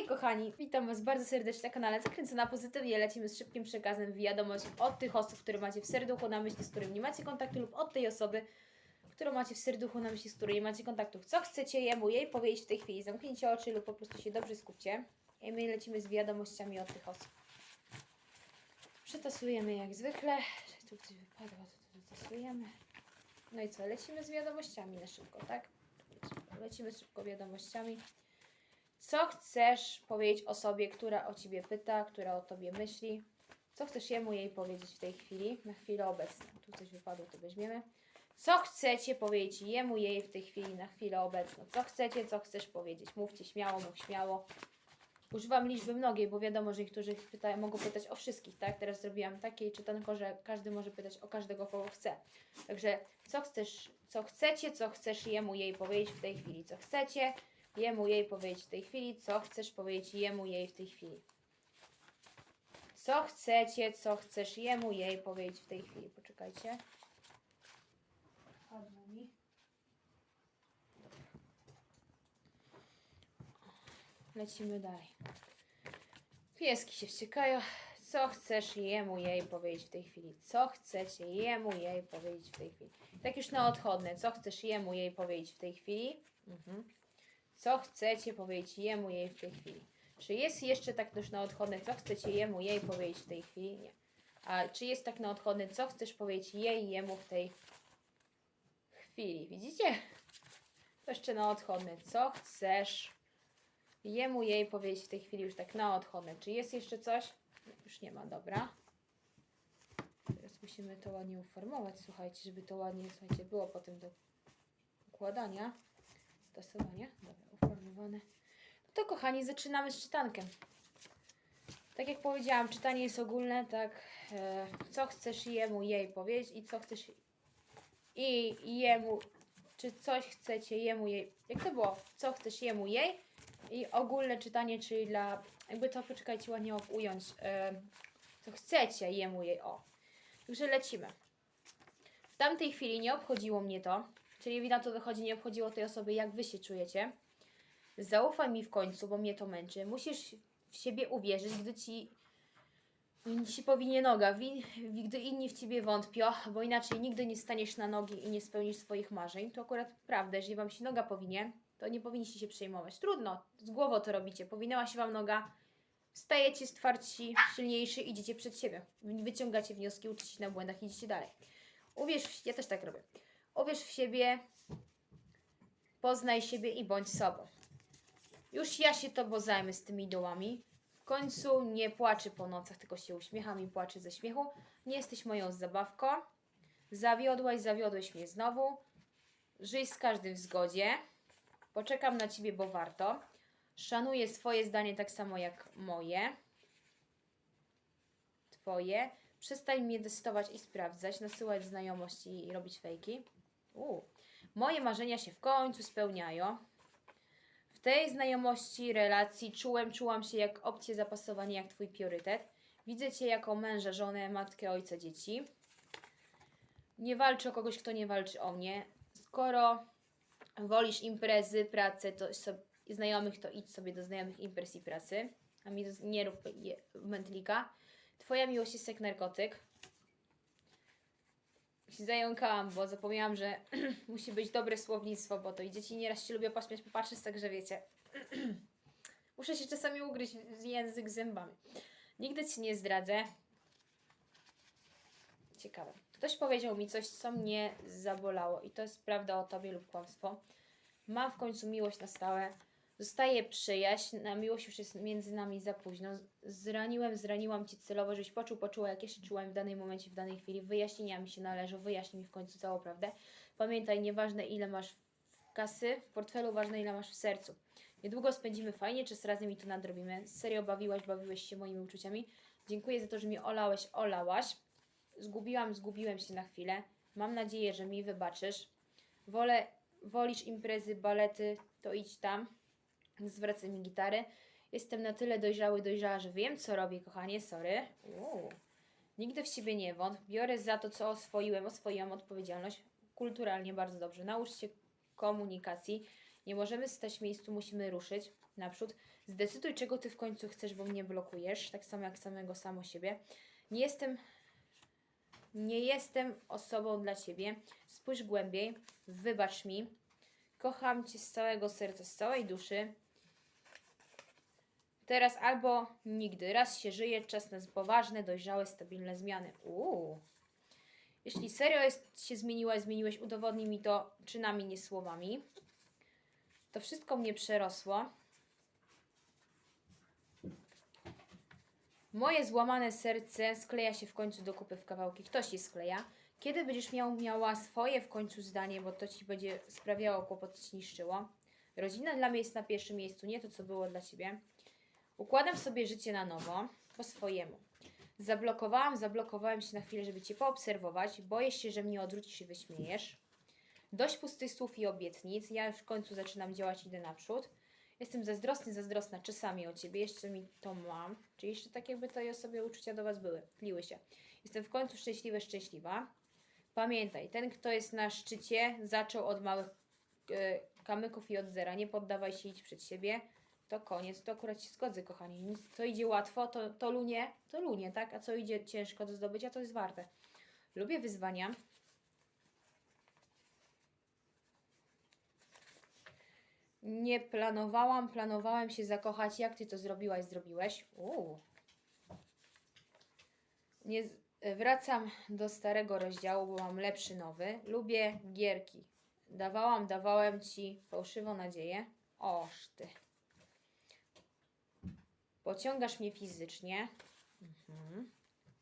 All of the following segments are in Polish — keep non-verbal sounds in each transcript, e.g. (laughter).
Hej kochani, witam Was bardzo serdecznie na kanale Zakręcona Pozytywnie. Lecimy z szybkim przekazem wiadomość od tych osób, które macie w serduchu na myśli, z którymi nie macie kontaktu lub od tej osoby, którą macie w serduchu na myśli, z której nie macie kontaktu. Co chcecie jemu, jej powiedzieć w tej chwili? Zamknijcie oczy lub po prostu się dobrze skupcie. I my lecimy z wiadomościami od tych osób. Przetasujemy jak zwykle. Tu coś wypadło, to to wytasujemy. No i co, lecimy z wiadomościami na szybko, tak? Lecimy szybko wiadomościami. Co chcesz powiedzieć osobie, która o ciebie pyta, która o tobie myśli? Co chcesz jemu jej powiedzieć w tej chwili, na chwilę obecną? Tu coś wypadło, to weźmiemy. Co chcecie powiedzieć jemu, jej w tej chwili, na chwilę obecną? Co chcecie, co chcesz powiedzieć? Mówcie śmiało, mów śmiało. Używam liczby mnogiej, bo wiadomo, że niektórzy mogą pytać o wszystkich, tak? Teraz zrobiłam takie czytanko, że każdy może pytać o każdego, kogo chce. Także co chcesz, co chcecie, co chcesz jemu, jej powiedzieć w tej chwili? Co chcecie, jemu, jej powiedzieć w tej chwili? Co chcesz powiedzieć jemu, jej w tej chwili? Co chcecie, co chcesz jemu, jej powiedzieć w tej chwili? Poczekajcie. Lecimy dalej. Pieski się wściekają. Co chcesz jemu, jej powiedzieć w tej chwili? Co chcecie jemu, jej powiedzieć w tej chwili? Tak już na odchodne. Co chcesz jemu, jej powiedzieć w tej chwili? Mhm. Co chcecie powiedzieć jemu, jej w tej chwili? Czy jest jeszcze tak też na odchodne, co chcecie jemu, jej powiedzieć w tej chwili? Nie. A czy jest tak na odchodne, co chcesz powiedzieć jej, jemu w tej chwili? Widzicie? To jeszcze na odchodne. Co chcesz jemu, jej powiedzieć w tej chwili już tak na odchodne? Czy jest jeszcze coś? Już nie ma, dobra. Teraz musimy to ładnie uformować, słuchajcie, żeby to ładnie, słuchajcie, było potem do układania. Stosowania. Dobra, uformowane. No to kochani, zaczynamy z czytankiem. Tak jak powiedziałam, czytanie jest ogólne, tak. E, co chcesz jemu, jej powiedzieć i co chcesz i jemu, czy coś chcecie jemu, jej. Jak to było? Co chcesz jemu, jej? I ogólne czytanie, czyli dla. Jakby to poczekajcie ładnie ująć. E, co chcecie jemu, jej. O. Także lecimy. W tamtej chwili nie obchodziło mnie to, czyli na to wychodzi, nie obchodziło tej osoby, jak wy się czujecie. Zaufaj mi w końcu, bo mnie to męczy. Musisz w siebie uwierzyć, gdy ci, ci powinie noga, gdy inni w ciebie wątpią, bo inaczej nigdy nie staniesz na nogi i nie spełnisz swoich marzeń. To akurat prawda, jeżeli wam się noga powinie, to nie powinniście się przejmować. Trudno, z głową to robicie. Powinęła się wam noga, stajecie z twardsi, silniejszy, idziecie przed siebie. Wyciągacie wnioski, uczycie się na błędach, idziecie dalej. Uwierz, w, ja też tak robię. Uwierz w siebie, poznaj siebie i bądź sobą. Już ja się tobą zajmę z tymi dołami. W końcu nie płaczę po nocach, tylko się uśmiecham i płaczę ze śmiechu. Nie jesteś moją zabawką. Zawiodłaś, zawiodłeś mnie znowu. Żyj z każdym w zgodzie. Poczekam na ciebie, bo warto. Szanuję swoje zdanie tak samo jak moje. Twoje. Przestań mnie testować i sprawdzać, nasyłać znajomości i robić fejki. Uu. Moje marzenia się w końcu spełniają. W tej znajomości, relacji czułem, czułam się jak opcje zapasowanie, jak Twój priorytet. Widzę Cię jako męża, żonę, matkę, ojca, dzieci. Nie walczę o kogoś, kto nie walczy o mnie. Skoro wolisz imprezy, pracę, to znajomych, to idź sobie do znajomych imprez i pracy. A mi nie rób je- mętlika. Twoja miłość jest jak narkotyk. Się zająkałam, bo zapomniałam, że (clears throat) musi być dobre słownictwo, bo to i dzieci nieraz się lubią pośmiać, popatrzeć, także wiecie. (clears throat) Muszę się czasami ugryźć język zębami. Nigdy Ci nie zdradzę. Ciekawe. Ktoś powiedział mi coś, co mnie zabolało i to jest prawda o Tobie lub kłamstwo. Mam w końcu miłość na stałe. Zostaje przyjaźń, na miłość już jest między nami za późno. Zraniłem, zraniłam Cię celowo, żebyś poczuł, poczuła, jak ja się czułam w danej momencie, w danej chwili. Wyjaśnienia mi się należą, wyjaśnij mi w końcu całą prawdę. Pamiętaj, nieważne ile masz kasy w portfelu, ważne ile masz w sercu. Niedługo spędzimy fajnie czas razem i to nadrobimy. Serio bawiłaś, bawiłeś się moimi uczuciami. Dziękuję za to, że mnie olałeś, olałaś. Zgubiłam, zgubiłem się na chwilę. Mam nadzieję, że mi wybaczysz. Wolę, wolisz imprezy, balety, to idź tam. Zwracaj mi gitarę. Jestem na tyle dojrzały, dojrzała, że wiem, co robię, kochanie, sorry. Uuu. Nigdy w siebie nie wątp. Biorę za to, co oswoiłem, oswoiłam odpowiedzialność. Kulturalnie bardzo dobrze. Naucz się komunikacji. Nie możemy stać w miejscu, musimy ruszyć naprzód. Zdecyduj, czego ty w końcu chcesz, bo mnie blokujesz, tak samo jak samego samo siebie. Nie jestem nie jestem osobą dla ciebie. Spójrz głębiej, wybacz mi. Kocham cię z całego serca, z całej duszy. Teraz albo nigdy. Raz się żyje, czas na poważne, dojrzałe, stabilne zmiany. Uuu. Jeśli serio jest, się zmieniłaś, zmieniłeś, udowodnij mi to czynami, nie słowami. To wszystko mnie przerosło. Moje złamane serce skleja się w końcu do kupy w kawałki. Ktoś je skleja. Kiedy będziesz miał, miała swoje w końcu zdanie, bo to ci będzie sprawiało kłopot, ci niszczyło. Rodzina dla mnie jest na pierwszym miejscu, nie to, co było dla ciebie. Układam sobie życie na nowo, po swojemu. Zablokowałam, zablokowałem się na chwilę, żeby cię poobserwować. Boję się, że mnie odwrócisz i wyśmiejesz. Dość pustych słów i obietnic. Ja już w końcu zaczynam działać, idę naprzód. Jestem zazdrosny, zazdrosna czasami o ciebie, jeszcze mi to mam. Czyli jeszcze tak jakby tej osobie uczucia do was były, tliły się. Jestem w końcu szczęśliwy, szczęśliwa. Pamiętaj, ten kto jest na szczycie zaczął od małych e, kamyków i od zera. Nie poddawaj się, idź przed siebie. To koniec, to akurat się zgodzę, kochani. Co idzie łatwo, to, to lunie, to lunie, tak? A co idzie ciężko do zdobycia, to jest warte. Lubię wyzwania. Nie planowałam, planowałem się zakochać. Jak ty to zrobiłaś, zrobiłeś? Uuu. Nie wracam do starego rozdziału, bo mam lepszy nowy. Lubię gierki. Dawałam, dawałem ci fałszywą nadzieję. Oż ty. Pociągasz mnie fizycznie. Mhm.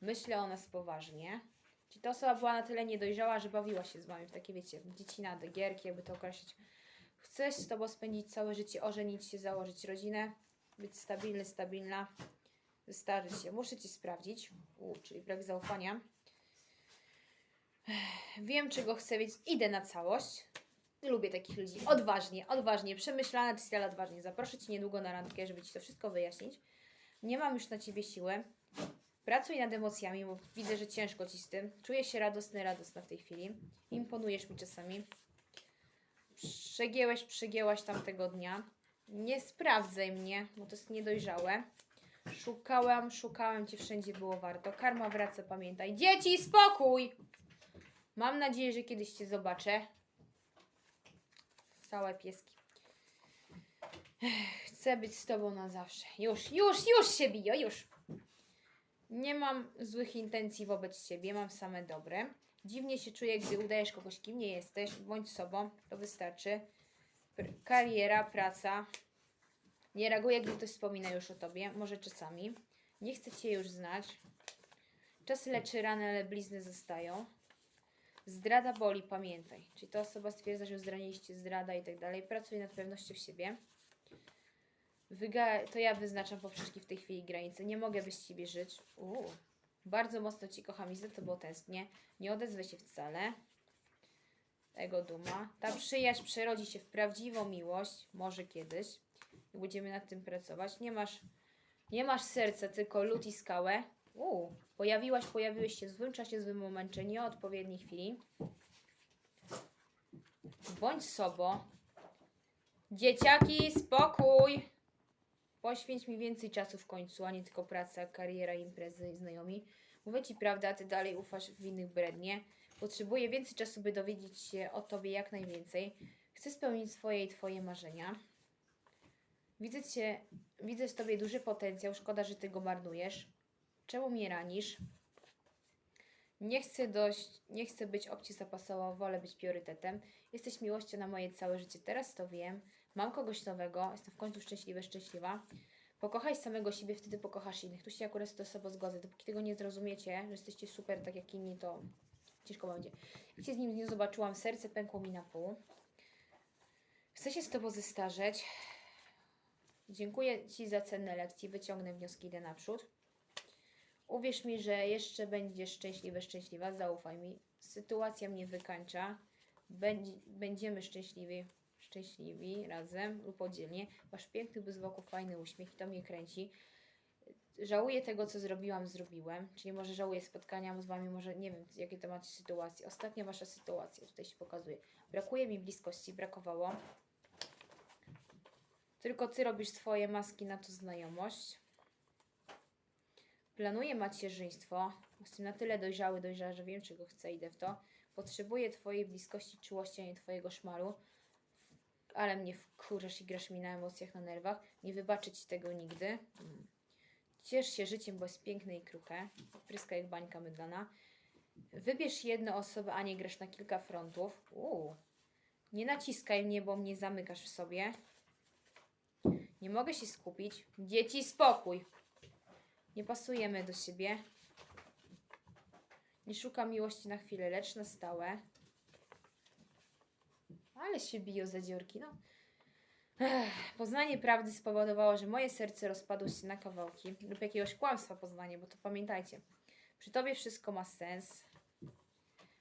Myślę o nas poważnie. Czy ta osoba była na tyle niedojrzała, że bawiła się z wami w takie, wiecie, dziecina, gierki, jakby to określić. Chcesz z tobą spędzić całe życie, ożenić się, założyć rodzinę, być stabilny, stabilna, wystarzyć się. Muszę ci sprawdzić. U, czyli brak zaufania. Wiem, czego chcę, więc idę na całość. Lubię takich ludzi. Odważnie, odważnie, przemyślane, ty styl odważnie. Zaproszę cię niedługo na randkę, żeby ci to wszystko wyjaśnić. Nie mam już na ciebie siły. Pracuj nad emocjami, bo widzę, że ciężko ci z tym. Czuję się radosny, radosna w tej chwili. Imponujesz mi czasami. Przegięłeś, przegięłaś tamtego dnia. Nie sprawdzaj mnie, bo to jest niedojrzałe. Szukałam, szukałem cię, wszędzie było warto. Karma wraca, pamiętaj. Dzieci, spokój! Mam nadzieję, że kiedyś cię zobaczę. Całe pieski. Ech, Chcę być z tobą na zawsze. Już, już, już się biję, już. Nie mam złych intencji wobec ciebie, mam same dobre. Dziwnie się czuję, gdy udajesz kogoś, kim nie jesteś. Bądź sobą, to wystarczy. Pr- kariera, praca. Nie reaguję, gdy ktoś wspomina już o tobie, może czasami. Nie chcę cię już znać. Czas leczy rany, ale blizny zostają. Zdrada boli, pamiętaj. Czyli ta osoba stwierdza, że zraniliście zdrada i tak dalej. Pracuj nad pewnością siebie. Wyga to ja wyznaczam poprzeczki w tej chwili granice. Nie mogę bez ciebie żyć. Uuu. Bardzo mocno cię kocham i za tobą tęsknię. Nie odezwę się wcale. Ego duma. Ta przyjaźń przerodzi się w prawdziwą miłość. Może kiedyś. I będziemy nad tym pracować. Nie masz, nie masz serca, tylko lód i skałę. Uuu. Pojawiłaś, pojawiłeś się w złym czasie, w złym momencie, nie o odpowiedniej chwili. Bądź sobą. Dzieciaki, spokój! Poświęć mi więcej czasu w końcu, a nie tylko praca, kariera, imprezy, znajomi. Mówię ci prawdę, a ty dalej ufasz w innych brednie. Potrzebuję więcej czasu, by dowiedzieć się o tobie jak najwięcej. Chcę spełnić swoje i twoje marzenia. Widzę cię, widzę w tobie duży potencjał, szkoda, że ty go marnujesz. Czemu mnie ranisz? Nie chcę dość, nie chcę być opcji zapasową, wolę być priorytetem. Jesteś miłością na moje całe życie, teraz to wiem. Mam kogoś nowego, jestem w końcu szczęśliwy, szczęśliwa. Pokochaj samego siebie, wtedy pokochasz innych. Tu się akurat z to sobą zgodzę. Dopóki tego nie zrozumiecie, że jesteście super tak jak inni, to ciężko będzie. Jak się z nim nie zobaczyłam, serce pękło mi na pół. Chcę się z tobą zestarzeć. Dziękuję ci za cenne lekcje, wyciągnę wnioski, idę naprzód. Uwierz mi, że jeszcze będziesz szczęśliwy, szczęśliwa, zaufaj mi. Sytuacja mnie wykańcza. Będzie, będziemy szczęśliwi, szczęśliwi razem lub oddzielnie. Masz piękny bez wokół, fajny uśmiech i to mnie kręci. Żałuję tego, co zrobiłam, zrobiłem. Czyli może żałuję spotkania z wami, może nie wiem, jakie to macie sytuacje. Ostatnia wasza sytuacja tutaj się pokazuje. Brakuje mi bliskości, brakowało. Tylko ty robisz swoje maski na to znajomość. Planuję macierzyństwo. Jestem na tyle dojrzały, dojrzały, że wiem, czego chcę, idę w to. Potrzebuję twojej bliskości, czułości, a nie twojego szmalu. Ale mnie wkurzasz i grasz mi na emocjach, na nerwach. Nie wybaczę ci tego nigdy. Mm. Ciesz się życiem, bo jest piękne i kruche. Pryska jak bańka mydlana. Wybierz jedną osobę, a nie grasz na kilka frontów. Nie naciskaj mnie, bo mnie zamykasz w sobie. Nie mogę się skupić. Dzieci, spokój. Nie pasujemy do siebie. Nie szukam miłości na chwilę, lecz na stałe. Ale się biją za dziurki, no. Ech, poznanie prawdy spowodowało, że moje serce rozpadło się na kawałki. Lub jakiegoś kłamstwa poznanie, bo to pamiętajcie. Przy tobie wszystko ma sens.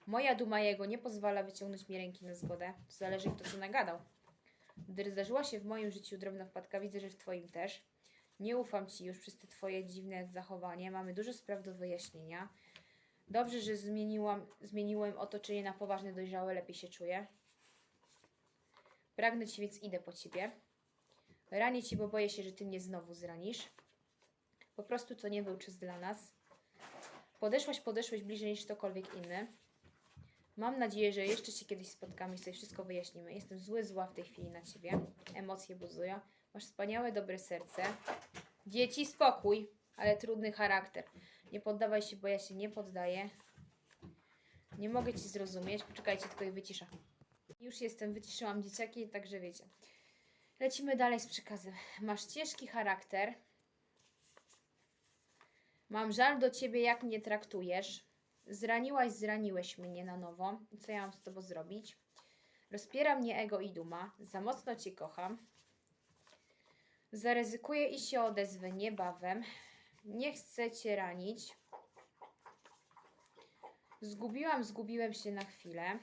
Moja duma jego nie pozwala wyciągnąć mi ręki na zgodę. To zależy, kto co nagadał. Gdy zdarzyła się w moim życiu drobna wpadka, widzę, że w twoim też. Nie ufam ci już przez te twoje dziwne zachowanie. Mamy dużo spraw do wyjaśnienia. Dobrze, że zmieniłam, zmieniłem otoczenie na poważne, dojrzałe, lepiej się czuję. Pragnę ci, więc idę po ciebie. Ranię ci, bo boję się, że ty mnie znowu zranisz. Po prostu to nie był czas dla nas. Podeszłaś, podeszłeś bliżej niż ktokolwiek inny. Mam nadzieję, że jeszcze się kiedyś spotkamy i sobie wszystko wyjaśnimy. Jestem zły, zła w tej chwili na ciebie. Emocje buzują. Masz wspaniałe, dobre serce. Dzieci, spokój, ale trudny charakter. Nie poddawaj się, bo ja się nie poddaję. Nie mogę ci zrozumieć. Poczekajcie, tylko je wyciszę. Już jestem, wyciszyłam dzieciaki, także wiecie. Lecimy dalej z przekazem. Masz ciężki charakter. Mam żal do ciebie, jak mnie traktujesz. Zraniłaś, zraniłeś mnie na nowo. Co ja mam z tobą zrobić? Rozpiera mnie ego i duma. Za mocno cię kocham. Zaryzykuję i się odezwę niebawem. Nie chcę cię ranić. Zgubiłam, zgubiłem się na chwilę.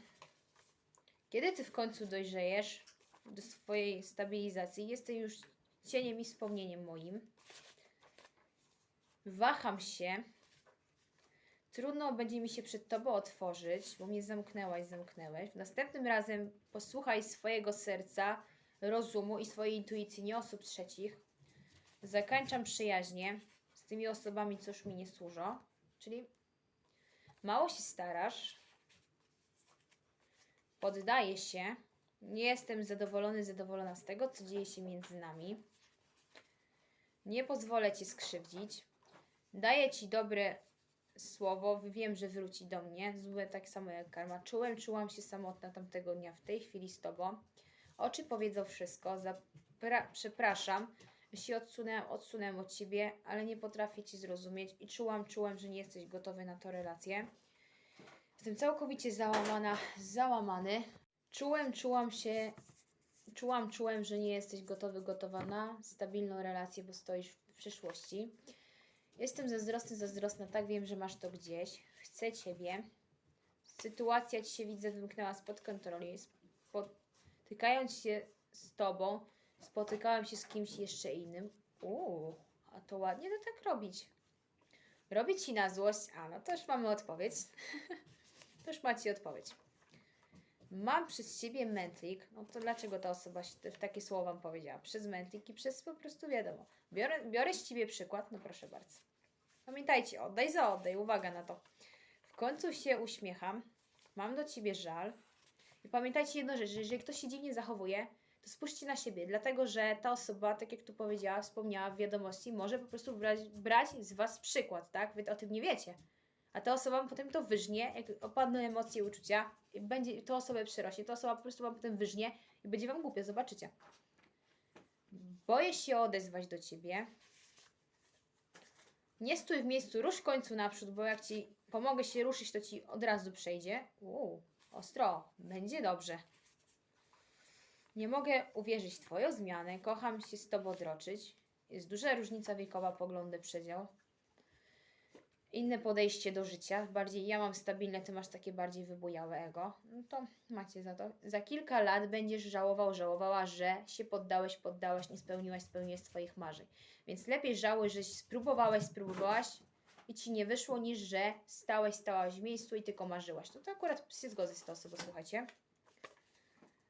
Kiedy ty w końcu dojrzejesz do swojej stabilizacji? Jestem już cieniem i wspomnieniem moim. Waham się. Trudno będzie mi się przed tobą otworzyć, bo mnie zamknęłaś, zamknęłeś. Następnym razem posłuchaj swojego serca, rozumu i swojej intuicji, nie osób trzecich. Zakańczam przyjaźnie z tymi osobami, co już mi nie służą. Czyli mało się starasz, poddaję się, nie jestem zadowolony, zadowolona z tego, co dzieje się między nami. Nie pozwolę cię skrzywdzić. Daję ci dobre słowo, wiem, że wróci do mnie. Złe tak samo jak karma. Czułem, czułam się samotna tamtego dnia, w tej chwili z tobą. Oczy powiedzą wszystko. Zapra- przepraszam, się odsunęłam, odsunęłam od ciebie, ale nie potrafię ci zrozumieć i czułam, czułem, że nie jesteś gotowy na tą relację. Jestem całkowicie załamana, załamany. Czułem, czułam się, czułam, czułem, że nie jesteś gotowy, gotowa na stabilną relację, bo stoisz w przyszłości. Jestem zazdrosny, zazdrosna, tak wiem, że masz to gdzieś. Chcę ciebie. Sytuacja ci się widzę wymknęła spod kontroli. Spotykając się z tobą, spotykałem się z kimś jeszcze innym. Uuu, a to ładnie to tak robić. Robić ci na złość? A, no to już mamy odpowiedź. (laughs) to już macie odpowiedź. Mam przez siebie mętlik. No to dlaczego ta osoba się te- takie słowa wam powiedziała? Przez mętlik i przez po prostu wiadomo. Biorę, biorę z ciebie przykład, no proszę bardzo. Pamiętajcie, oddaj za oddaj, uwaga na to. W końcu się uśmiecham, mam do ciebie żal. Pamiętajcie jedną rzecz, że jeżeli ktoś się dziwnie zachowuje, to spójrzcie na siebie, dlatego że ta osoba, tak jak tu powiedziała, wspomniała w wiadomości, może po prostu brać, brać z was przykład, tak? Wy o tym nie wiecie. A ta osoba potem to wyżnie, jak opadną emocje i uczucia, i będzie to osobę przerośnie, ta osoba po prostu wam potem wyżnie i będzie wam głupio, zobaczycie. Boję się odezwać do ciebie. Nie stój w miejscu, rusz w końcu naprzód, bo jak ci pomogę się ruszyć, to ci od razu przejdzie. Uuu, ostro, będzie dobrze. Nie mogę uwierzyć w twoją zmianę, kocham się z tobą droczyć. Jest duża różnica wiekowa, poglądy, przedział. Inne podejście do życia, bardziej ja mam stabilne, ty masz takie bardziej wybujałe ego. No to macie za to. Za kilka lat będziesz żałował, żałowała, że się poddałeś, poddałaś, nie spełniłaś, spełniłeś swoich marzeń. Więc lepiej żałuj, żeś spróbowałeś, spróbowałaś i ci nie wyszło, niż że stałeś, stałaś w miejscu i tylko marzyłaś. To, to akurat się zgodzę z tą osobą, słuchajcie.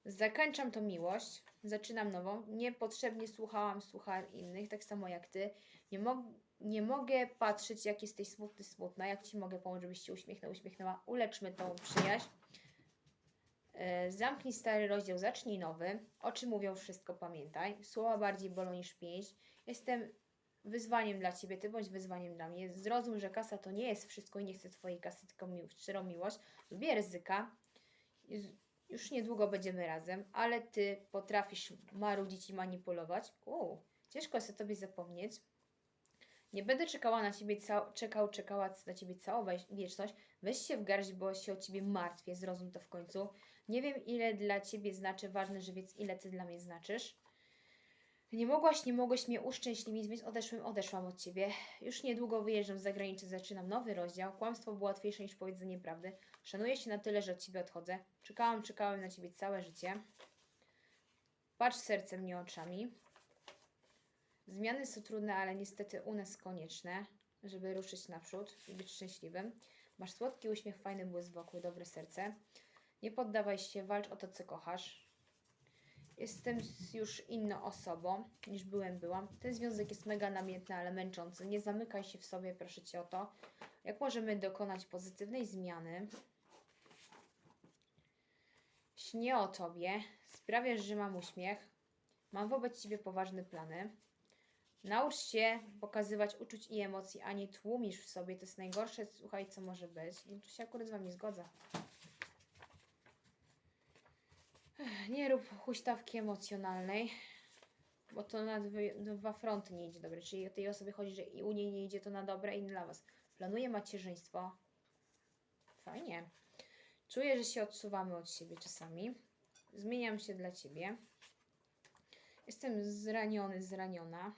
Zakończam tą miłość, zaczynam nową. Niepotrzebnie słuchałam, słuchałem innych, tak samo jak ty. Nie, mo- nie mogę patrzeć, jak jesteś smutny, smutna. Jak ci mogę pomóc, żebyś się uśmiechnął, uśmiechnęła. Uleczmy tą przyjaźń. E, Zamknij stary rozdział, zacznij nowy. Oczy mówią wszystko, pamiętaj. Słowa bardziej bolą niż pięść. Jestem wyzwaniem dla ciebie, ty bądź wyzwaniem dla mnie. Zrozum, że kasa to nie jest wszystko i nie chcę twojej kasy, tylko mił, szczerą miłość. Lubię ryzyka. Już niedługo będziemy razem, ale ty potrafisz marudzić i manipulować. Uuu, ciężko jest o tobie zapomnieć. Nie będę czekała na ciebie, czekał, czekała na ciebie całą wieczność. Weź się w garść, bo się o ciebie martwię, zrozum to w końcu. Nie wiem, ile dla ciebie znaczy, ważne, że wiedz, ile ty dla mnie znaczysz. Nie mogłaś, nie mogłeś mnie uszczęśliwić, więc odeszłem, odeszłam od ciebie. Już niedługo wyjeżdżam z zagranicy, zaczynam nowy rozdział. Kłamstwo było łatwiejsze niż powiedzenie prawdy. Szanuję się na tyle, że od ciebie odchodzę. Czekałam, czekałem na ciebie całe życie. Patrz sercem, nie oczami. Zmiany są trudne, ale niestety u nas konieczne, żeby ruszyć naprzód i być szczęśliwym. Masz słodki uśmiech, fajny błysk wokół, dobre serce. Nie poddawaj się, walcz o to, co kochasz. Jestem już inną osobą niż byłem, byłam. Ten związek jest mega namiętny, ale męczący. Nie zamykaj się w sobie, proszę cię o to. Jak możemy dokonać pozytywnej zmiany? Śnię o tobie, sprawiasz, że mam uśmiech. Mam wobec ciebie poważne plany. Naucz się pokazywać uczuć i emocji, a nie tłumisz w sobie. To jest najgorsze, słuchaj, co może być. No tu się akurat z wami zgodzę. Ech, Nie rób huśtawki emocjonalnej, bo to na dwa fronty nie idzie dobre. Czyli tej osobie chodzi, że i u niej nie idzie to na dobre, i dla was. Planuję macierzyństwo. Fajnie. Czuję, że się odsuwamy od siebie czasami. Zmieniam się dla ciebie. Jestem zraniony, zraniona.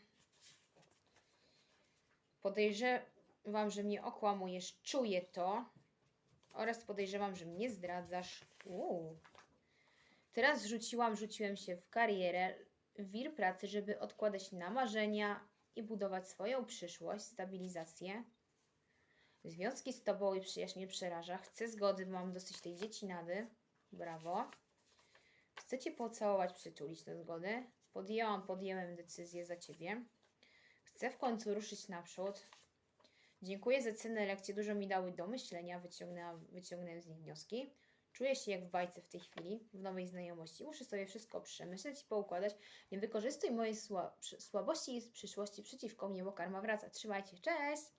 Podejrzewam, że mnie okłamujesz. Czuję to. Oraz podejrzewam, że mnie zdradzasz. Uuu. Teraz rzuciłam, rzuciłem się w karierę, w wir pracy, żeby odkładać na marzenia i budować swoją przyszłość, stabilizację. Związki z tobą i przyjaźń mnie przeraża. Chcę zgody, bo mam dosyć tej dziecinady. Brawo. Chcę cię pocałować, przytulić do zgody. Podjęłam, podjęłem decyzję za ciebie. Chcę w końcu ruszyć naprzód. Dziękuję za cenne lekcje, dużo mi dały do myślenia, wyciągnęłam, wyciągnąłem z nich wnioski. Czuję się jak w bajce w tej chwili, w nowej znajomości. Muszę sobie wszystko przemyśleć i poukładać. Nie wykorzystuj mojej sła- słabości i przyszłości przeciwko mnie, bo karma wraca. Trzymajcie, cześć!